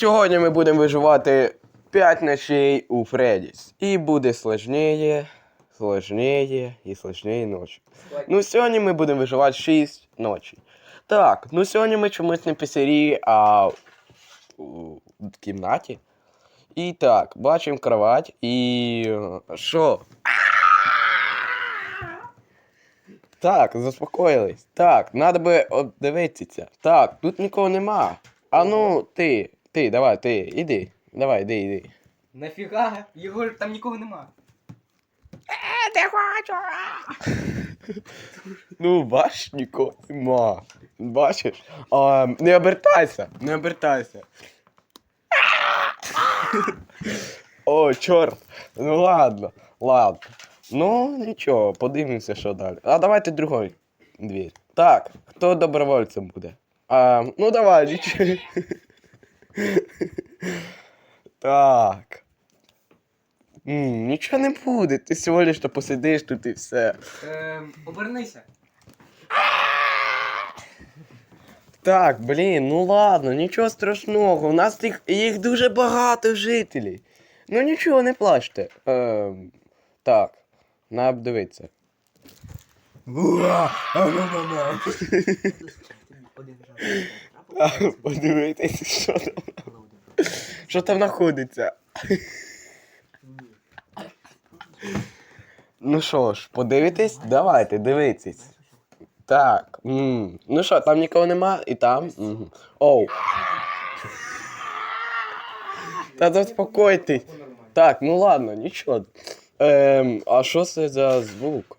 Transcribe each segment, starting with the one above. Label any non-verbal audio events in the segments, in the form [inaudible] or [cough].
Сьогодні ми будемо виживати 5 ночей у Фредіс. І буде сложніє, сложніє і сложніє ночі. Ну, сьогодні ми будемо виживати 6 ночей. Так, ну сьогодні ми чомусь не в а у кімнаті. І так, бачимо кровать і. е, Що? Так, заспокоїлись. Так, надо би от дивитися. Так, тут нікого нема. А ну, ти, ти, давай, ти, іди. Давай, іди, іди. Нафіга? Його ж там нікого нема. [laughs] Ну, бачиш, нікого нема. Бачиш? А, не обертайся, не обертайся. [laughs] О, чорт. Ну ладно, ладно. Ну, нічого, подивимося, що далі. А давайте другой двір. Так, хто добровольцем буде? А, ну давай, нічого. [laughs] Так. М, нічого не буде, ти всього лиш то посидиш тут і все. Ем, обернися. Так, блін, ну ладно, нічого страшного. У нас їх, їх дуже багато жителів. Ну нічого, не плачте. Ем, так, треба обдивитися. [laughs] Подивитися, що там. Що там знаходиться. Ну що ж, подивитесь? Давайте, дивитесь. Так. м, Ну що, там нікого нема, і там. Мгм. Оу. Та заспокойтесь. Так, ну ладно, нічого. Ем, а що це за звук?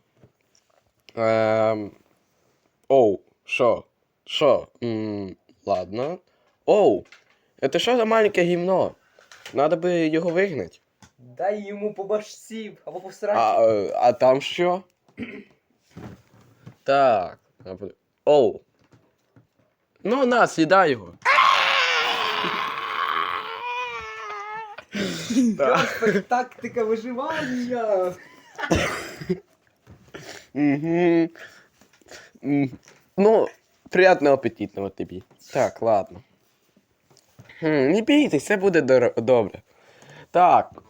Ем, оу, що? Що? М, ладно. Оу, це що за маленьке гімно? Надо би його вигнати. Дай йому по башці або по А, сраці. е, а там що? Так. а под- Оу. Ну, на, сідай його. Господи, тактика виживання. Угу. Ну, приятного аппетитного тобі. Так, ладно. Хм, не бійтесь, все буде добре. Так.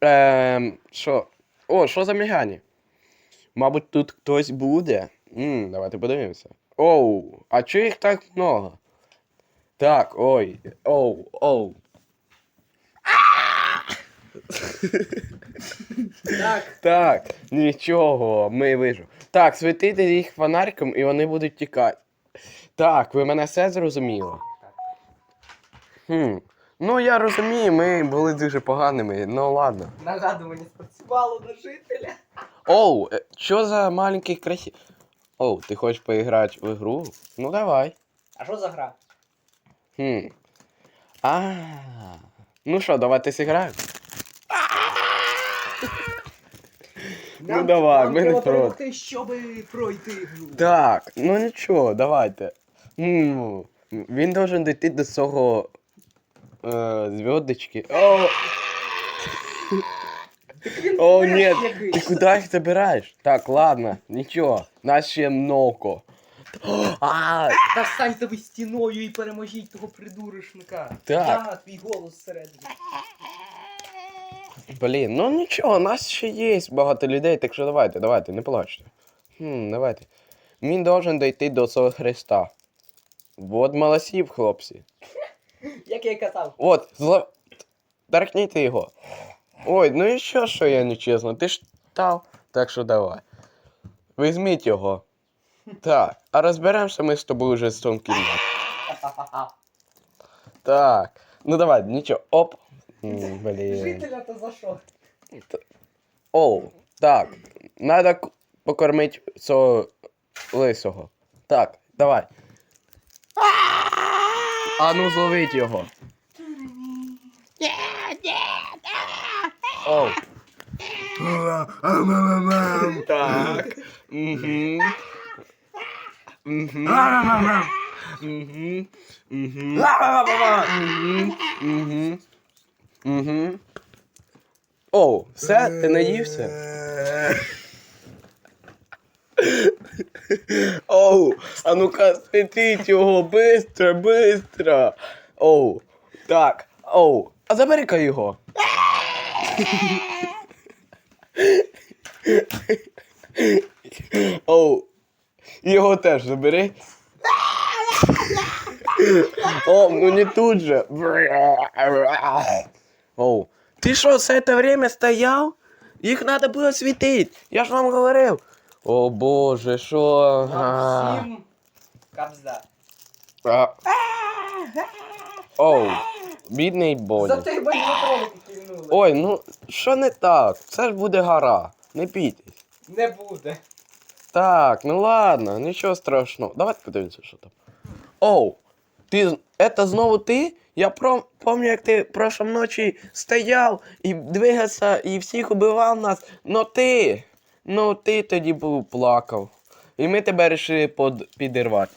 Ем, що? О, що за мігання? Мабуть, тут хтось буде. М, давайте подивимося. Оу, а чого їх так много? Так, ой, оу, оу. Так. Так, нічого, ми вижив. Так, світити їх фонариком і вони будуть тікати. Так, ви мене все зрозуміли? Хм. Ну, я розумію, ми були дуже поганими, ну ладно. Нагадування спрацювало на жителя. Оу, е, що за маленький красі... Оу, ти хочеш поіграти в ігру? Ну давай. А що за гра? Хм. А. Ну що, давайте зіграємо? Ну, давай, ми не треба проти. перемогти, щоб пройти гру. Так, ну нічого, давайте. Ну, він должен дійти до свого е, зв'язочки. О, Він о флеш ні, якийсь. ти куди їх забираєш? Так, ладно, нічого, нас ще много. А, Та станьте ви стіною і переможіть того придурочника. Так. Да, твій голос всередині. Блін, ну нічого, нас ще є багато людей, так що давайте, давайте, не плачте. Хм, давайте. Він должен дійти до свого Христа. Вот молодці, хлопці. Як я казав. От, зла... Торкніть його. Ой, ну і що, що я нечесно? Ти ж став. Так що давай. Візьміть його. Так, а розберемося ми з тобою вже з цим кімнаті. [laughs] Так. Ну давай, нічого. Оп. М, [laughs] Блін. Жителя то за що? Оу, так. Надо к- покормити цього лисого. Так, давай. А ну зловить його. Оу. Так. Угу. Угу. Угу. Угу. Угу. Угу. Оу, все, ти наївся? Оу, а ну-ка світіть його, быстро, быстро. Оу, Так. Оу. А забери-ка його. Оу. Його теж забери. О, ну не тут же. Оу. Ти що, все це время стояв? Їх треба було світити. Я ж вам говорив. О боже, що. А. Всім кабзда. А. Оу. Бідний Боня. За тебе патроники кивнули. Ой, ну що не так? Це ж буде гора. Не бійтесь. Не буде. Так, ну ладно, нічого страшного. Давайте подивимося, що там. Оу, ти это знову ти? Я про... пам'ятаю, як ти прошлом ночі стояв і двигався і всіх убивав нас. Ну ти. Ну ти тоді був плакав. І ми тебе вирішили под... підірвати.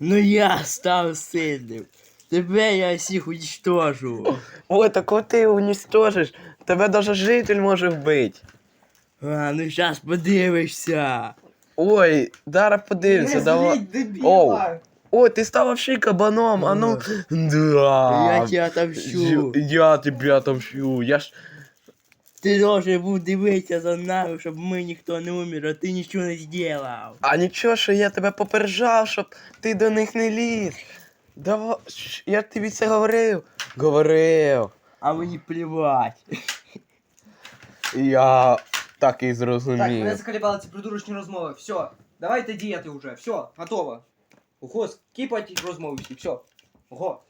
Ну я став сильним. Тебе я всіх уничтожу. Ой, так от ти уністожиш. Тебе даже житель може вбити. А, ну щас подивишся. Ой, зараз подивимося, давай. Оу. Ой, ти став вообще кабаном, а ну. Да. Я тебе отомщу. Я, я тебе отомщу. Я ж. Ти должен був дивитися за нами, щоб ми ніхто не умер, а ти нічого не зробив. А нічого, що я тебе попереджав, щоб ти до них не ліз. Давай. Я тобі це говорив. Говорив. А мені плівать. Я так і Так, зрозумів. мене заколебали ці придурочні розмови. Все, давайте діяти вже. Все, готово. Ого, скіпать розмови всі, все. Ого.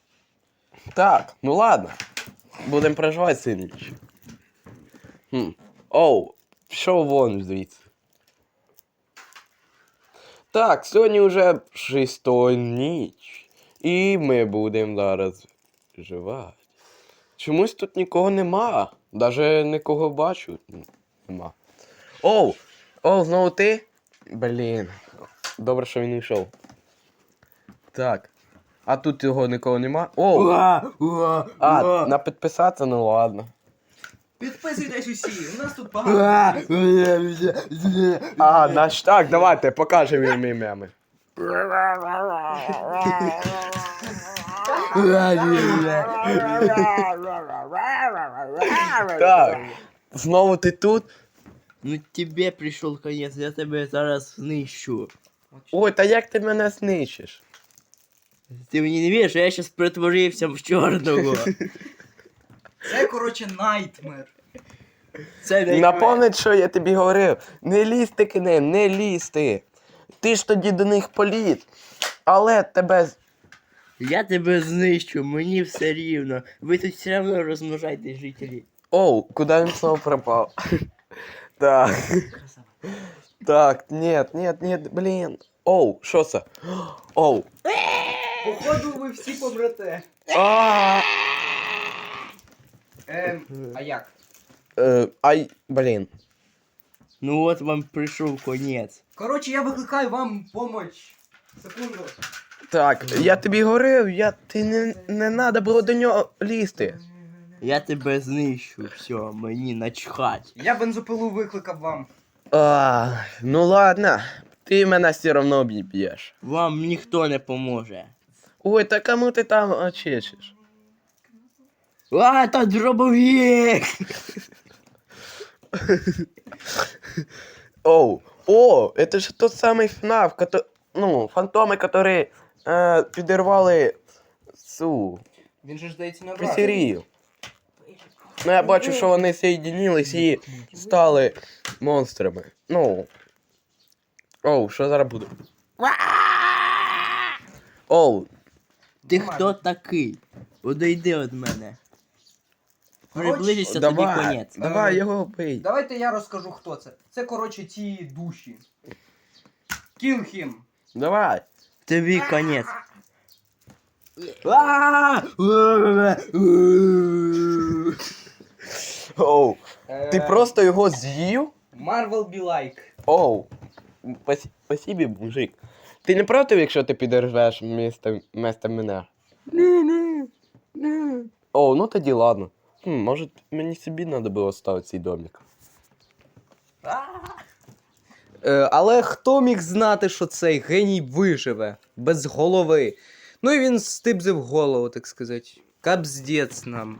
Так, ну ладно. Будемо переживати сильніше. Хм. Оу, пішов вон звідси. Так, сьогодні вже шиста ніч. І ми будемо зараз живати. Чомусь тут нікого нема. Даже нікого бачу. Нема. Оу! Оу, знову ти? Блін. Добре, що він йшов. Так. А тут його нікого нема. Оу! Уа, уа, А, уа. на підписатися, ну ладно. Підписуйтесь усі, у нас тут [laughs] багато. уа, уа, уа. А, наш так, давайте, покажемо їм. Уа, уа. Так, знову ти тут? Ну тебе прийшов конець, я тебе зараз знищу. Ой, та як ти мене знищиш? Ти мені не віриш, я щас перетворився в чорного. Це, коротше, найтмер. Це не Напомнить, що я тобі говорив. Не лізти к ним, не лізти. Ти ж тоді до них поліз. Але тебе. з- Я тебе знищу, мені все рівно. Ви тут все одно розмножайте жителі. Оу, куди він знову пропав? [laughs] Так. Так, нет, нет, нет, блін. Оу, що це? Оу. Походу, ви всі побрате. А, Ем, а як? е, Ай, блін. Ну от вам прийшов конець. Коротше, я викликаю вам помощь. Секунду. Так, я тобі говорив, я ти не, не надо було до нього лізти. Я тебе знищу, все, мені начхать. Я бензопилу викликав вам. А, ну ладно, ти мене все одно об'єб'єш. Вам ніхто не поможе. Ой, та кому ти там очечиш? А, та дробовик! Оу, о, это же тот самый ФНАФ, кото... ну, фантоми, которые е, підірвали цю Він же ж здається на піцерію. Ну, я бачу, що вони соєдинились і стали монстрами. Ну. Оу, що зараз буде? Оу, ти хто такий? Одійди від мене. Приблизися тобі давай, конець. давай його бий. Давайте я розкажу, хто це. Це, коротше, ці душі. Kill him. Давай. Тобі конець. Оу, ти Е, просто його з'їв? Marvel be like. Оу. Пас- Спасибі, мужик. Ти не проти, якщо ти підірвеш місто, місто мене? Ні, ні, ні. О, ну тоді ладно. Хм, може мені собі треба було ставити цей домик. Е, але хто міг знати, що цей геній виживе без голови? Ну і він стибзив голову, так сказати. капздець нам.